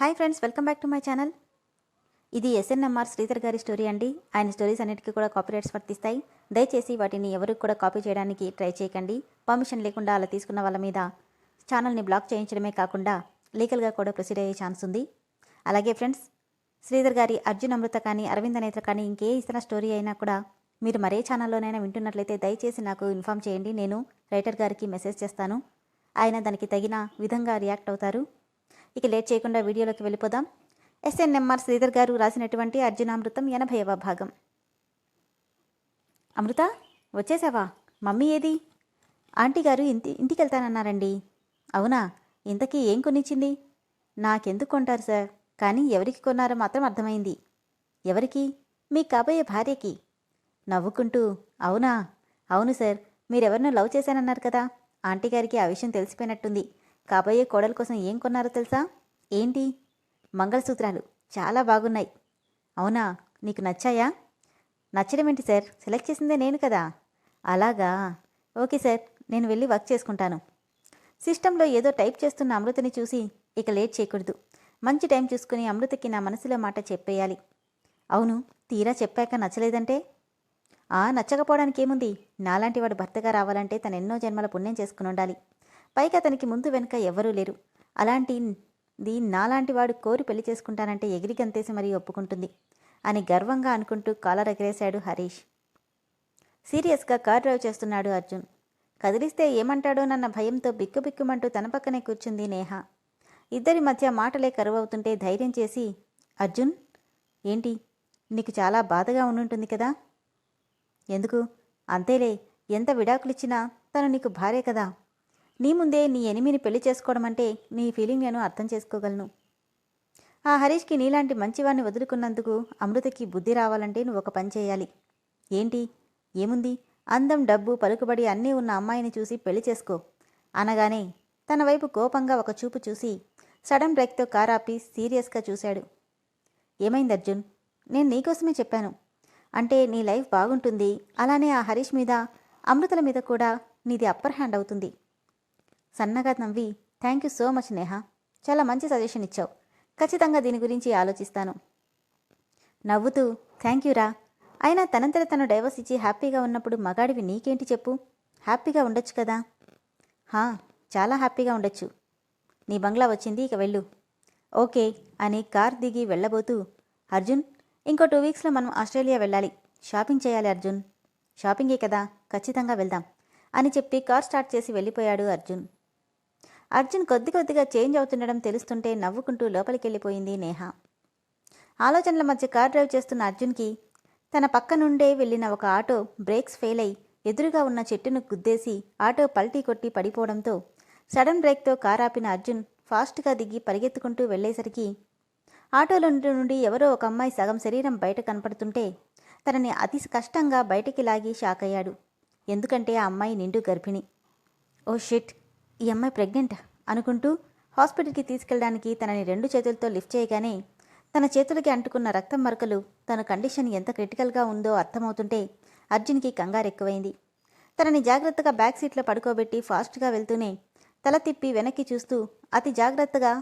Hi friends welcome back to my channel. ఇది SNMR Sridhar గారి story అండి. ఆయన స్టోరీస్ అన్నిటికీ కూడా కాపీరైట్స్ వర్తిస్తాయి. దయచేసి వాటిని ఎవరికి కూడా కాపీ చేయడానికి ట్రై చేయకండి. పర్మిషన్ లేకుండా అలా తీసుకున్న వాళ్ళ మీద ఛానల్ని బ్లాక్ చేయించడమే కాకుండా లీగల్గా కూడా ప్రొసీడ్ అయ్యే ఛాన్స్ ఉంది. అలాగే ఫ్రెండ్స్ శ్రీధర్ గారి అర్జున్ అమృత కానీ అరవింద నేత్ర కానీ ఇంకే ఇతర స్టోరీ అయినా కూడా మీరు మరే ఛానల్లోనైనా వింటున్నట్లయితే దయచేసి నాకు ఇన్ఫామ్ చేయండి. నేను రైటర్ గారికి మెసేజ్ చేస్తాను. ఆయన దానికి తగిన విధంగా రియాక్ట్ అవుతారు. ఇక లేట్ చేయకుండా వీడియోలోకి వెళ్ళిపోదాం. ఎస్ఎన్ఎంఆర్ శ్రీధర్ గారు రాసినటువంటి అర్జునామృతం ఎనభైవ భాగం. అమృత వచ్చేసావా? మమ్మీ ఏది? ఆంటీ గారు ఇంటి ఇంటికి వెళ్తానన్నారండి అవునా? ఇంతకీ ఏం కొనిచ్చింది? నాకెందుకు కొంటారు సార్? కానీ ఎవరికి కొన్నారో మాత్రం అర్థమైంది. ఎవరికి? మీ కాబోయే భార్యకి. నవ్వుకుంటూ అవునా? అవును సార్ మీరెవరినో లవ్ చేశానన్నారు కదా. ఆంటీ గారికి ఆ విషయం తెలిసిపోయినట్టుంది. కాబోయే కోడల కోసం ఏం కొన్నారో తెలుసా? ఏంటి? మంగళసూత్రాలు. చాలా బాగున్నాయి. అవునా? నీకు నచ్చాయా? నచ్చడం ఏంటి సార్? సెలెక్ట్ చేసిందే నేను కదా. అలాగా? Okay sir. నేను వెళ్ళి వర్క్ చేసుకుంటాను. సిస్టంలో ఏదో టైప్ చేస్తున్న అమృతని చూసి ఇక లేట్ చేయకూడదు. మంచి టైం చూసుకుని అమృతకి నా మనసులో మాట చెప్పేయాలి. అవును తీరా చెప్పాక నచ్చలేదంటే? ఆ నచ్చకపోవడానికి ఏముంది నాలాంటి వాడు భర్తగా రావాలంటే తను ఎన్నో జన్మల పుణ్యం చేసుకుని ఉండాలి పైగా అతనికి ముందు వెనుక ఎవ్వరూ లేరు. అలాంటి దీన్ని నాలాంటి వాడు కోరి పెళ్ళి చేసుకుంటానంటే ఎగిరి గంతేసి మరీ ఒప్పుకుంటుంది అని గర్వంగా అనుకుంటూ కాలర్ ఎగరేశాడు హరీష్. సీరియస్గా కార్ డ్రైవ్ చేస్తున్నాడు అర్జున్. కదిలిస్తే ఏమంటాడోనన్న భయంతో బిక్కుబిక్కుమంటూ తన పక్కనే కూర్చుంది నేహ. ఇద్దరి మధ్య మాటలే కరువవుతుంటే ధైర్యం చేసి అర్జున్ ఏంటి? నీకు చాలా బాధగా ఉండుంటుంది కదా? ఎందుకు? అంతేలే ఎంత విడాకులిచ్చినా తను నీకు భార్య కదా. నీ ముందే నీ ఎనిమిని పెళ్ళి చేసుకోవడం అంటే నీ ఫీలింగ్ నేను అర్థం చేసుకోగలను. ఆ హరీష్కి నీలాంటి మంచివాడిని వదులుకున్నందుకు అమృతకి బుద్ధి రావాలంటే నువ్వు ఒక పని చేయాలి. ఏంటి? ఏముంది? అందం డబ్బు పలుకుబడి అన్నీ ఉన్న అమ్మాయిని చూసి పెళ్ళి చేసుకో. అనగానే తన వైపు కోపంగా ఒక చూపు చూసి సడన్ బ్రేక్తో కారాపి ఆపి సీరియస్గా చూశాడు. ఏమైంది అర్జున్? నేను నీకోసమే చెప్పాను. అంటే నీ లైఫ్ బాగుంటుంది. అలానే ఆ హరీష్ మీద అమృతల మీద కూడా నీది అప్పర్ హ్యాండ్ అవుతుంది. సన్నగా నవ్వి thank you so much Neha చాలా మంచి సజెషన్ ఇచ్చావు. ఖచ్చితంగా దీని గురించి ఆలోచిస్తాను. నవ్వుతూ థ్యాంక్ యూ రా. అయినా తనంతట తను డైవర్స్ ఇచ్చి హ్యాపీగా ఉన్నప్పుడు మగాడివి నీకేంటి చెప్పు? హ్యాపీగా ఉండొచ్చు కదా? హా చాలా హ్యాపీగా ఉండొచ్చు. నీ బంగ్లా వచ్చింది ఇక వెళ్ళు. ఓకే. అని కార్ దిగి వెళ్ళబోతూ అర్జున్ ఇంకో టూ వీక్స్లో మనం ఆస్ట్రేలియా వెళ్ళాలి. షాపింగ్ చేయాలి అర్జున్. షాపింగే కదా ఖచ్చితంగా వెళ్దాం. అని చెప్పి కార్ స్టార్ట్ చేసి వెళ్ళిపోయాడు అర్జున్. అర్జున్ కొద్ది కొద్దిగా చేంజ్ అవుతుండడం తెలుస్తుంటే నవ్వుకుంటూ లోపలికి వెళ్ళిపోయింది నేహ. ఆలోచనల మధ్య కార్ డ్రైవ్ చేస్తున్న అర్జున్కి తన పక్క నుండే వెళ్ళిన ఒక ఆటో బ్రేక్స్ ఫెయిల్ అయి ఎదురుగా ఉన్న చెట్టును గుద్దేసి ఆటో పల్టీ కొట్టి పడిపోవడంతో సడన్ బ్రేక్తో కార్ ఆపిన అర్జున్ ఫాస్ట్గా దిగి పరిగెత్తుకుంటూ వెళ్ళేసరికి ఆటోలో నుండి ఎవరో ఒక అమ్మాయి సగం శరీరం బయట కనపడుతుంటే తనని అతి కష్టంగా బయటికి లాగి షాక్ అయ్యాడు ఎందుకంటే ఆ అమ్మాయి నిండు గర్భిణి. Oh shit! ఈ అమ్మాయి ప్రెగ్నెంట్ అనుకుంటూ హాస్పిటల్కి తీసుకెళ్ళడానికి తనని రెండు చేతులతో లిఫ్ట్ చేయగానే తన చేతులకి అంటుకున్న రక్తం మరకలు తన కండిషన్ ఎంత క్రిటికల్గా ఉందో అర్థమవుతుంటే అర్జున్కి కంగారు ఎక్కువైంది. తనని జాగ్రత్తగా బ్యాక్ సీట్లో పడుకోబెట్టి ఫాస్ట్గా వెళ్తూనే తల తిప్పి వెనక్కి చూస్తూ అతి జాగ్రత్తగా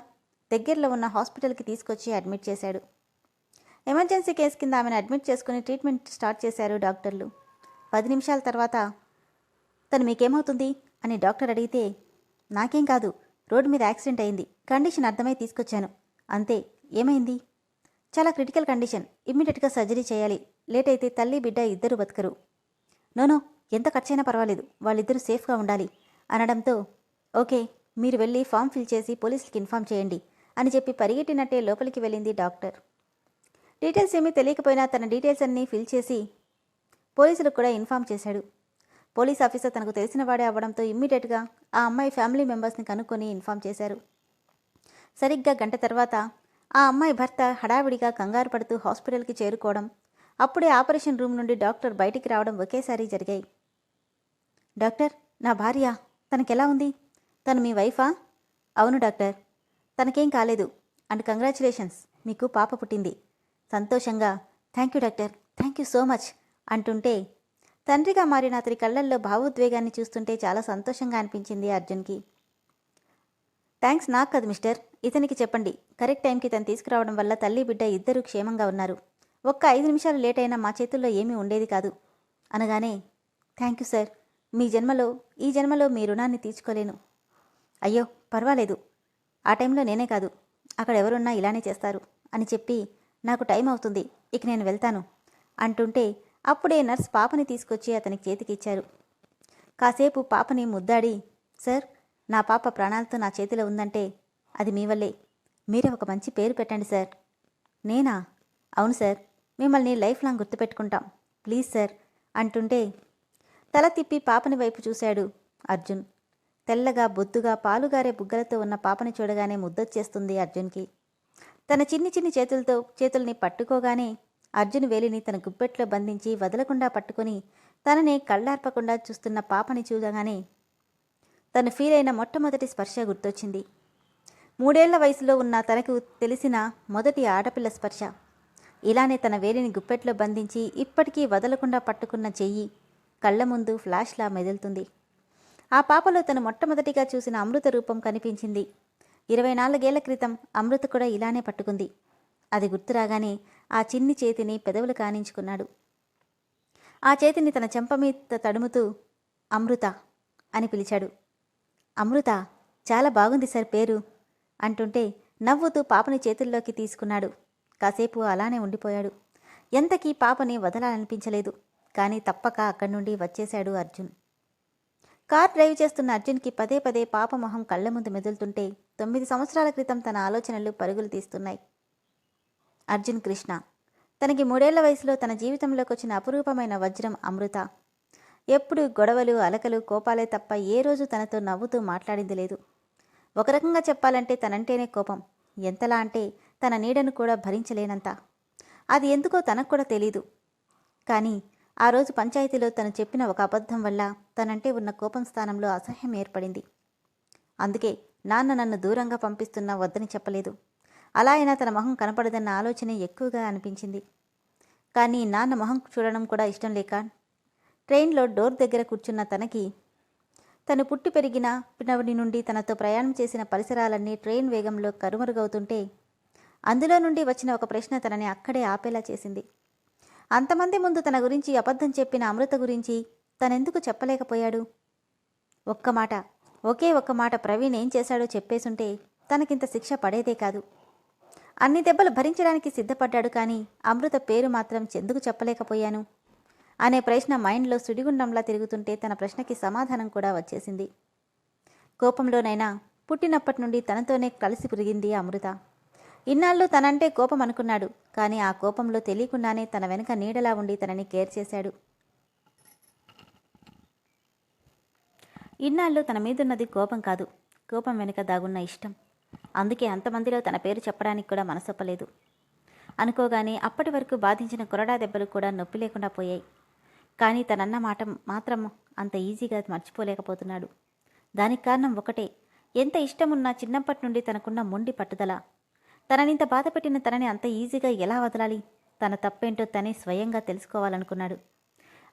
దగ్గరలో ఉన్న హాస్పిటల్కి తీసుకొచ్చి అడ్మిట్ చేశాడు. ఎమర్జెన్సీ కేసు కింద ఆమెను అడ్మిట్ చేసుకుని ట్రీట్మెంట్ స్టార్ట్ చేశారు డాక్టర్లు. పది నిమిషాల తర్వాత తను మీకేమవుతుంది అని డాక్టర్ అడిగితే నాకేం కాదు. రోడ్డు మీద యాక్సిడెంట్ అయింది. కండిషన్ అర్థమై తీసుకొచ్చాను. అంతే ఏమైంది? చాలా క్రిటికల్ కండిషన్. ఇమ్మీడియట్గా సర్జరీ చేయాలి. లేట్ అయితే తల్లి బిడ్డ ఇద్దరు బతకరు. నోనో ఎంత ఖర్చైనా పర్వాలేదు. వాళ్ళిద్దరూ సేఫ్గా ఉండాలి అనడంతో ఓకే మీరు వెళ్ళి ఫామ్ ఫిల్ చేసి పోలీసులకి ఇన్ఫామ్ చేయండి అని చెప్పి పరిగెట్టినట్టే లోపలికి వెళ్ళింది డాక్టర్. డీటెయిల్స్ ఏమీ తెలియకపోయినా తన డీటెయిల్స్ అన్నీ ఫిల్ చేసి పోలీసులకు కూడా ఇన్ఫామ్ చేశాడు. పోలీస్ ఆఫీసర్ తనకు తెలిసిన వాడే అవ్వడంతో ఇమ్మీడియట్గా ఆ అమ్మాయి ఫ్యామిలీ మెంబర్స్ని కనుక్కొని ఇన్ఫామ్ చేశారు. సరిగ్గా గంట తర్వాత ఆ అమ్మాయి భర్త హడావిడిగా కంగారు పడుతూ హాస్పిటల్కి చేరుకోవడం అప్పుడే ఆపరేషన్ రూమ్ నుండి డాక్టర్ బయటికి రావడం ఒకేసారి జరిగాయి. డాక్టర్ నా భార్య తనకెలా ఉంది? తను మీ వైఫా? అవును డాక్టర్. తనకేం కాలేదు. అండ్ కంగ్రాచులేషన్స్ మీకు పాప పుట్టింది. సంతోషంగా thank you doctor thank you so much అంటుంటే తండ్రిగా మారిన అతని కళ్ళల్లో భావోద్వేగాన్ని చూస్తుంటే చాలా సంతోషంగా అనిపించింది అర్జున్కి. థ్యాంక్స్ నాకు కాదు మిస్టర్. ఇతనికి చెప్పండి. కరెక్ట్ టైంకి తను తీసుకురావడం వల్ల తల్లి బిడ్డ ఇద్దరూ క్షేమంగా ఉన్నారు. ఒక్క ఐదు నిమిషాలు లేట్ అయినా మా చేతుల్లో ఏమీ ఉండేది కాదు. అనగానే థ్యాంక్ యూ సార్. మీ జన్మలో ఈ జన్మలో మీ రుణాన్ని తీర్చుకోలేను. అయ్యో పర్వాలేదు. ఆ టైంలో నేనే కాదు. అక్కడ ఎవరున్నా ఇలానే చేస్తారు. అని చెప్పి నాకు టైం అవుతుంది. ఇక నేను వెళ్తాను. అంటుంటే అప్పుడే నర్స్ పాపని తీసుకొచ్చి అతనికి చేతికిచ్చారు. కాసేపు పాపని ముద్దాడి సార్ నా పాప ప్రాణాలతో నా చేతిలో ఉందంటే అది మీ వల్లే. మీరే ఒక మంచి పేరు పెట్టండి సార్. నేనా? అవును సార్. మిమ్మల్ని లైఫ్ లాంగ్ గుర్తుపెట్టుకుంటాం. ప్లీజ్ సార్ అంటుంటే తల తిప్పి పాపని వైపు చూశాడు అర్జున్. తెల్లగా బొద్దుగా పాలుగారే బుగ్గలతో ఉన్న పాపని చూడగానే ముద్దొచ్చేస్తుంది అర్జున్కి. తన చిన్ని చిన్ని చేతులతో చేతుల్ని పట్టుకోగానే అర్జున్ వేలిని తన గుప్పెట్లో బంధించి వదలకుండా పట్టుకొని తనని కళ్ళార్పకుండా చూస్తున్న పాపని చూడగానే తను ఫీల్ అయిన మొట్టమొదటి స్పర్శ గుర్తొచ్చింది. మూడేళ్ళ వయసులో ఉన్న తనకు తెలిసిన మొదటి ఆడపిల్ల స్పర్శ. ఇలానే తన వేలిని గుప్పెట్లో బంధించి ఇప్పటికీ వదలకుండా పట్టుకున్న చెయ్యి కళ్ళ ముందు ఫ్లాష్లా మెదులుతుంది. ఆ పాపలో తను మొట్టమొదటిగా చూసిన అమృత రూపం కనిపించింది. ఇరవై నాలుగేళ్ళ క్రితం అమృత కూడా ఇలానే పట్టుకుంది. అది గుర్తురాగానే ఆ చిన్ని చేతిని పెదవులు కానించుకున్నాడు. ఆ చేతిని తన చెంప మీద తడుముతూ అమృత అని పిలిచాడు. అమృత చాలా బాగుంది సార్ పేరు అంటుంటే నవ్వుతూ పాపని చేతుల్లోకి తీసుకున్నాడు. కాసేపు అలానే ఉండిపోయాడు. ఎంతకీ పాపని వదలాలనిపించలేదు కానీ తప్పక అక్కడి నుండి వచ్చేశాడు అర్జున్. కార్ డ్రైవ్ చేస్తున్న అర్జున్కి పదే పదే పాప మొహం కళ్ళ ముందు మెదులుతుంటే తొమ్మిది సంవత్సరాల క్రితం తన ఆలోచనలు పరుగులు తీస్తున్నాయి. అర్జున్ కృష్ణ. తనకి మూడేళ్ళ వయసులో తన జీవితంలోకి వచ్చిన అపురూపమైన వజ్రం అమృత. ఎప్పుడు గొడవలు అలకలు కోపాలే తప్ప ఏ రోజు తనతో నవ్వుతూ మాట్లాడింది లేదు. ఒక రకంగా చెప్పాలంటే తనంటేనే కోపం. ఎంతలా అంటే తన నీడను కూడా భరించలేనంత. అది ఎందుకో తనకు కూడా తెలీదు. కానీ ఆ రోజు పంచాయతీలో తను చెప్పిన ఒక అబద్ధం వల్ల తనంటే ఉన్న కోపం స్థానంలో అసహ్యం ఏర్పడింది. అందుకే నాన్న నన్ను దూరంగా పంపిస్తున్నా వద్దని చెప్పలేదు. అలా అయినా తన మొహం కనపడదన్న ఆలోచనే ఎక్కువగా అనిపించింది. కానీ నాన్న మొహం చూడడం కూడా ఇష్టం లేక ట్రైన్లో డోర్ దగ్గర కూర్చున్న తనకి తను పుట్టి పెరిగిన పినవడి నుండి తనతో ప్రయాణం చేసిన పరిసరాలన్నీ ట్రైన్ వేగంలో కరుమరుగవుతుంటే అందులో నుండి వచ్చిన ఒక ప్రశ్న తనని అక్కడే ఆపేలా చేసింది. అంతమంది ముందు తన గురించి అబద్ధం చెప్పిన అమృత గురించి తనెందుకు చెప్పలేకపోయాడు? ఒక్క మాట ఒకే ఒక్క మాట ప్రవీణ్ ఏం చేశాడో చెప్పేసుంటే తనకింత శిక్ష పడేదే కాదు. అన్ని దెబ్బలు భరించడానికి సిద్ధపడ్డాడు కానీ అమృత పేరు మాత్రం చెందుకు చెప్పలేకపోయాను. అనే ప్రశ్న మైండ్లో సుడిగుండంలా తిరుగుతుంటే తన ప్రశ్నకి సమాధానం కూడా వచ్చేసింది. కోపంలోనైనా పుట్టినప్పటి నుండి తనతోనే కలిసి పెరిగింది అమృత. ఇన్నాళ్ళు తనంటే కోపం అనుకున్నాడు కానీ ఆ కోపంలో తెలియకుండానే తన వెనక నీడలా ఉండి తనని కేర్ చేశాడు. ఇన్నాళ్ళు తన మీదున్నది కోపం కాదు కోపం వెనుక దాగున్న ఇష్టం. అందుకే అంతమందిలో తన పేరు చెప్పడానికి కూడా మనసొప్పలేదు. అనుకోగానే అప్పటి వరకు బాధించిన కొరడా దెబ్బలు కూడా నొప్పి లేకుండా పోయాయి. కానీ తనన్న మాట మాత్రం అంత ఈజీగా మర్చిపోలేకపోతున్నాడు. దానికి కారణం ఒకటే ఎంత ఇష్టమున్నా చిన్నప్పటి నుండి తనకున్న మొండి పట్టుదల. తననింత బాధపెట్టిన తనని అంత ఈజీగా ఎలా వదలాలి? తన తప్పేంటో తనే స్వయంగా తెలుసుకోవాలనుకున్నాడు.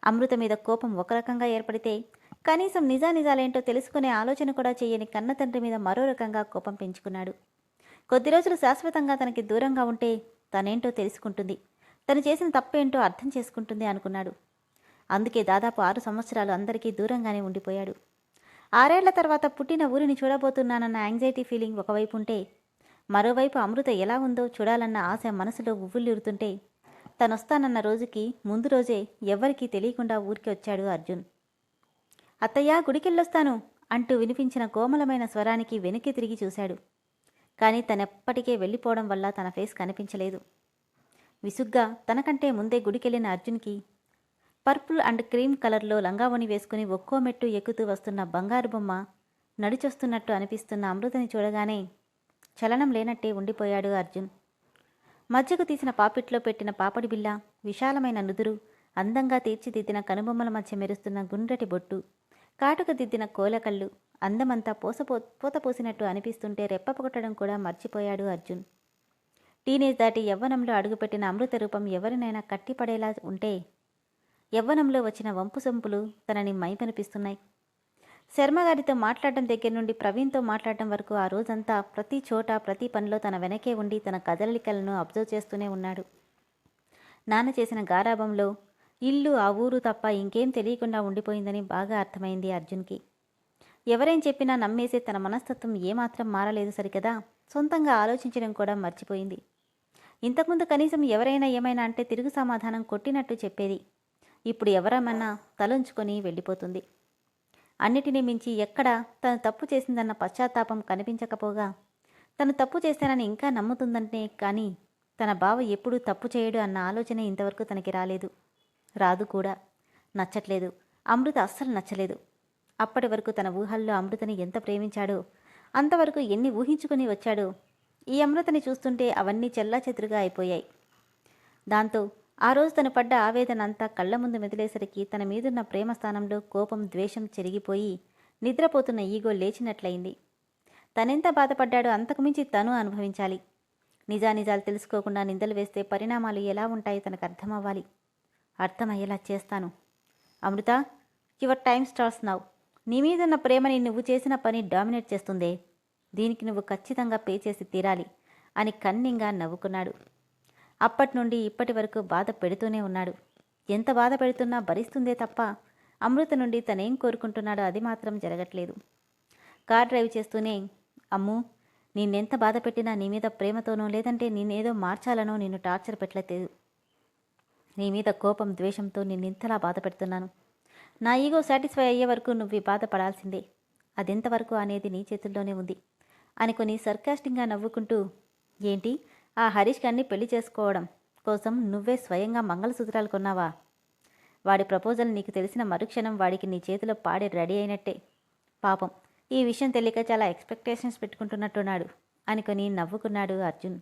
అమృత మీద కోపం ఒక రకంగా ఏర్పడితే కనీసం నిజానిజాలేంటో తెలుసుకునే ఆలోచన కూడా చేయని కన్న తండ్రి మీద మరో రకంగా కోపం పెంచుకున్నాడు. కొద్ది రోజులు శాశ్వతంగా తనకి దూరంగా ఉంటే తనేంటో తెలుసుకుంటుంది. తను చేసిన తప్పేంటో అర్థం చేసుకుంటుంది అనుకున్నాడు. అందుకే దాదాపు ఆరు సంవత్సరాలు అందరికీ దూరంగానే ఉండిపోయాడు. ఆరేళ్ళ తర్వాత పుట్టిన ఊరిని చూడబోతున్నానన్న యాంగ్జైటీ ఫీలింగ్ ఒకవైపు ఉంటే మరోవైపు అమృత ఎలా ఉందో చూడాలన్న ఆశ మనసులో ఉవ్వుళ్ళూరుతుంటే తనొస్తానన్న రోజుకి ముందు రోజే ఎవ్వరికీ తెలియకుండా ఊరికి వచ్చాడు అర్జున్. అత్తయ్య గుడికెళ్ళొస్తాను అంటూ వినిపించిన కోమలమైన స్వరానికి వెనక్కి తిరిగి చూశాడు. కానీ తనెప్పటికే వెళ్ళిపోవడం వల్ల తన ఫేస్ కనిపించలేదు. విసుగ్గా తనకంటే ముందే గుడికెళ్ళిన అర్జున్కి పర్పుల్ అండ్ క్రీమ్ కలర్లో లంగావణి వేసుకుని ఒక్కో మెట్టు ఎక్కుతూ వస్తున్న బంగారు బొమ్మ నడిచొస్తున్నట్టు అనిపిస్తున్న అమృతని చూడగానే చలనం లేనట్టే ఉండిపోయాడు అర్జున్. మధ్యకు తీసిన పాపిట్లో పెట్టిన పాపడి బిల్ల విశాలమైన నుదురు అందంగా తీర్చిదిద్దిన కనుబొమ్మల మధ్య మెరుస్తున్న గుండ్రటి బొట్టు కాటుక దిద్దిన కోలకళ్ళు అందమంతా పోసపో పూతపోసినట్టు అనిపిస్తుంటే రెప్పపొగట్టడం కూడా మర్చిపోయాడు అర్జున్. టీనేజ్ దాటి యవ్వనంలో అడుగుపెట్టిన అమృత రూపం ఎవరినైనా కట్టిపడేలా ఉంటే యవ్వనంలో వచ్చిన వంపు సొంపులు తనని మైమనిపిస్తున్నాయి. శర్మ గారితో మాట్లాడటం దగ్గర నుండి ప్రవీణ్తో మాట్లాడటం వరకు ఆ రోజంతా ప్రతి చోట ప్రతి పనిలో తన వెనకే ఉండి తన కదలికలను అబ్జర్వ్ చేస్తూనే ఉన్నాడు. నాన్న చేసిన గారాభంలో ఇల్లు ఆ ఊరు తప్ప ఇంకేం తెలియకుండా ఉండిపోయిందని బాగా అర్థమైంది అర్జున్కి. ఎవరేం చెప్పినా నమ్మేసే తన మనస్తత్వం ఏమాత్రం మారలేదు సరికదా? సొంతంగా ఆలోచించడం కూడా మర్చిపోయింది. ఇంతకుముందు కనీసం ఎవరైనా ఏమైనా అంటే తిరుగు సమాధానం కొట్టినట్టు చెప్పేది. ఇప్పుడు ఎవరమన్నా తలంచుకొని వెళ్ళిపోతుంది. అన్నిటినీ మించి ఎక్కడ తను తప్పు చేసిందన్న పశ్చాత్తాపం కనిపించకపోగా తను తప్పు చేశానని ఇంకా నమ్ముతుందంటే కానీ తన బావ ఎప్పుడూ తప్పు చేయడు అన్న ఆలోచన ఇంతవరకు తనకి రాలేదు. రాదు కూడా. నచ్చట్లేదు. అమృత అస్సలు నచ్చలేదు. అప్పటి వరకు తన ఊహల్లో అమృతని ఎంత ప్రేమించాడో అంతవరకు ఎన్ని ఊహించుకుని వచ్చాడో ఈ అమృతని చూస్తుంటే అవన్నీ చెల్లాచెదురుగా అయిపోయాయి. దాంతో ఆ రోజు తను పడ్డ ఆవేదన అంతా కళ్ళ ముందు మెదిలేసరికి తన మీదున్న ప్రేమ స్థానంలో కోపం ద్వేషం చెరిగిపోయి నిద్రపోతున్న ఈగో లేచినట్లయింది. తనెంత బాధపడ్డాడో అంతకుమించి తను అనుభవించాలి. నిజానిజాలు తెలుసుకోకుండా నిందలు వేస్తే పరిణామాలు ఎలా ఉంటాయో తనకు అర్థమవ్వాలి. అర్థమయ్యేలా చేస్తాను. Amrutha your time starts now. నీ మీదున్న ప్రేమని నువ్వు చేసిన పని డామినేట్ చేస్తుందే. దీనికి నువ్వు ఖచ్చితంగా పే చేసి తీరాలి అని కన్నింగా నవ్వుకున్నాడు. అప్పటి నుండి ఇప్పటి వరకు బాధ పెడుతూనే ఉన్నాడు. ఎంత బాధ పెడుతున్నా భరిస్తుందే తప్ప అమృత నుండి తనేం కోరుకుంటున్నాడో అది మాత్రం జరగట్లేదు. కార్ డ్రైవ్ చేస్తూనే అమ్ము నిన్నెంత బాధ పెట్టినా నీ మీద ప్రేమతోనో లేదంటే నేనేదో మార్చాలనో నిన్ను టార్చర్ పెట్టలేదు నీ మీద కోపం ద్వేషంతో నిన్నింతలా బాధ పెడుతున్నాను నా ఈగో సాటిస్ఫై అయ్యే వరకు నువ్వు బాధపడాల్సిందే అదెంతవరకు అనేది నీ చేతుల్లోనే ఉంది. అనుకుని సర్కాస్టింగ్గా నవ్వుకుంటూ ఏంటి? ఆ హరీష్ గారిని పెళ్ళి చేసుకోవడం కోసం నువ్వే స్వయంగా మంగళసూత్రాలు కొన్నావా? వాడి ప్రపోజల్ నీకు తెలిసిన మరుక్షణం వాడికి నీ చేతిలో పాడి రెడీ అయినట్టే. పాపం ఈ విషయం తెలియక చాలా ఎక్స్పెక్టేషన్స్ పెట్టుకుంటున్నట్టున్నాడు అనుకొని నవ్వుకున్నాడు అర్జున్.